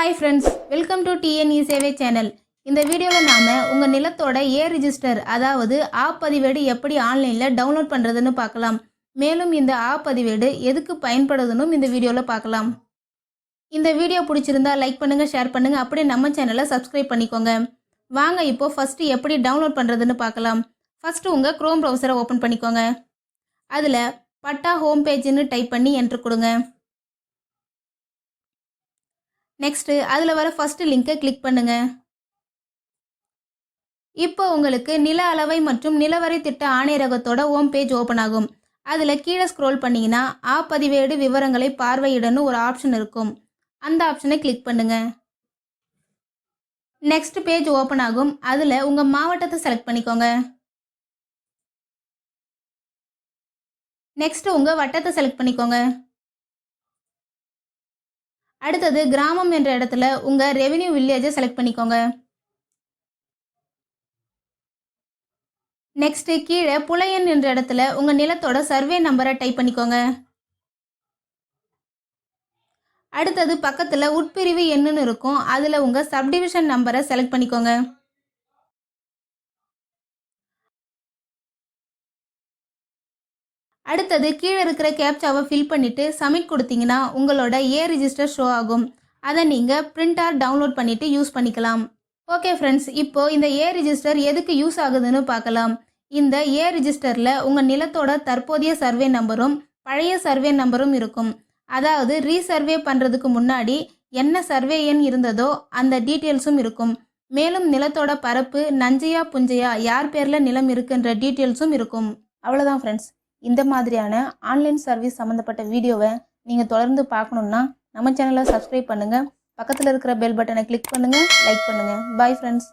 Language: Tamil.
Hi friends welcome to TNE சேவை சேனல் இந்த வீடியோவில் நாம் உங்கள் நிலத்தோட ஏ ரிஜிஸ்டர் அதாவது ஆ பதிவேடு எப்படி ஆன்லைனில் டவுன்லோட் பண்ணுறதுன்னு பார்க்கலாம். மேலும் இந்த ஆ பதிவேடு எதுக்கு பயன்படுதுன்னு இந்த வீடியோவில் பார்க்கலாம். இந்த வீடியோ பிடிச்சிருந்தா லைக் பண்ணுங்கள் ஷேர் பண்ணுங்கள் அப்படியே நம்ம சேனலை சப்ஸ்கிரைப் பண்ணிக்கோங்க. வாங்க இப்போ ஃபஸ்ட்டு எப்படி டவுன்லோட் பண்ணுறதுன்னு பார்க்கலாம். ஃபஸ்ட்டு உங்கள் க்ரோம் ப்ரௌசரை ஓப்பன் பண்ணிக்கோங்க. அதில் பட்டா ஹோம் பேஜுன்னு டைப் பண்ணி என்ட்ரு கொடுங்க. நெக்ஸ்ட்டு அதில் வர ஃபஸ்ட்டு லிங்கை கிளிக் பண்ணுங்க. இப்போ உங்களுக்கு நில அளவை மற்றும் நிலவரை திட்ட ஆணையரகத்தோட ஹோம் பேஜ் ஓப்பன் ஆகும். அதில் கீழே ஸ்க்ரோல் பண்ணிங்கன்னா ஆ பதிவேடு விவரங்களை பார்வையிடன்னு ஒரு ஆப்ஷன் இருக்கும். அந்த ஆப்ஷனை கிளிக் பண்ணுங்க. நெக்ஸ்ட் பேஜ் ஓப்பன் ஆகும். அதில் உங்கள் மாவட்டத்தை செலக்ட் பண்ணிக்கோங்க. நெக்ஸ்ட் உங்கள் வட்டத்தை செலக்ட் பண்ணிக்கோங்க. அடுத்தது கிராமம் என்ற இடத்துல உங்கள் ரெவென்யூ வில்லேஜை செலக்ட் பண்ணிக்கோங்க. நெக்ஸ்ட்டு கீழே புலையன் என்ற இடத்துல உங்கள் நிலத்தோட சர்வே நம்பரை டைப் பண்ணிக்கோங்க. அடுத்தது பக்கத்தில் உட்பிரிவு என்னன்னு இருக்கும். அதில் உங்கள் சப்டிவிஷன் நம்பரை செலக்ட் பண்ணிக்கோங்க. அடுத்தது கீழே இருக்கிற கேப்சாவை ஃபில் பண்ணிவிட்டு சப்மிட் கொடுத்தீங்கன்னா உங்களோட ஏ ரிஜிஸ்டர் ஷோ ஆகும். அதை நீங்கள் பிரிண்டார் டவுன்லோட் பண்ணிவிட்டு யூஸ் பண்ணிக்கலாம். ஓகே ஃப்ரெண்ட்ஸ் இப்போது இந்த ஏ ரிஜிஸ்டர் எதுக்கு யூஸ் ஆகுதுன்னு பார்க்கலாம். இந்த ஏ ரிஜிஸ்டரில் உங்கள் நிலத்தோட தற்போதைய சர்வே நம்பரும் பழைய சர்வே நம்பரும் இருக்கும். அதாவது ரீசர்வே பண்ணுறதுக்கு முன்னாடி என்ன சர்வே எண் இருந்ததோ அந்த டீட்டெயில்ஸும் இருக்கும். மேலும் நிலத்தோட பரப்பு நஞ்சையா புஞ்சையா யார் பேரில் நிலம் இருக்குன்ற டீட்டெயில்ஸும் இருக்கும். அவ்வளோதான் ஃப்ரெண்ட்ஸ் இந்த மாதிரியான ஆன்லைன் சர்வீஸ் சம்மந்தப்பட்ட வீடியோவை நீங்கள் தொடர்ந்து பார்க்கணுன்னா நம்ம சேனலை சப்ஸ்கிரைப் பண்ணுங்கள் பக்கத்தில் இருக்கிற பெல் பட்டனை கிளிக் பண்ணுங்கள் லைக் பண்ணுங்கள் பாய் ஃப்ரெண்ட்ஸ்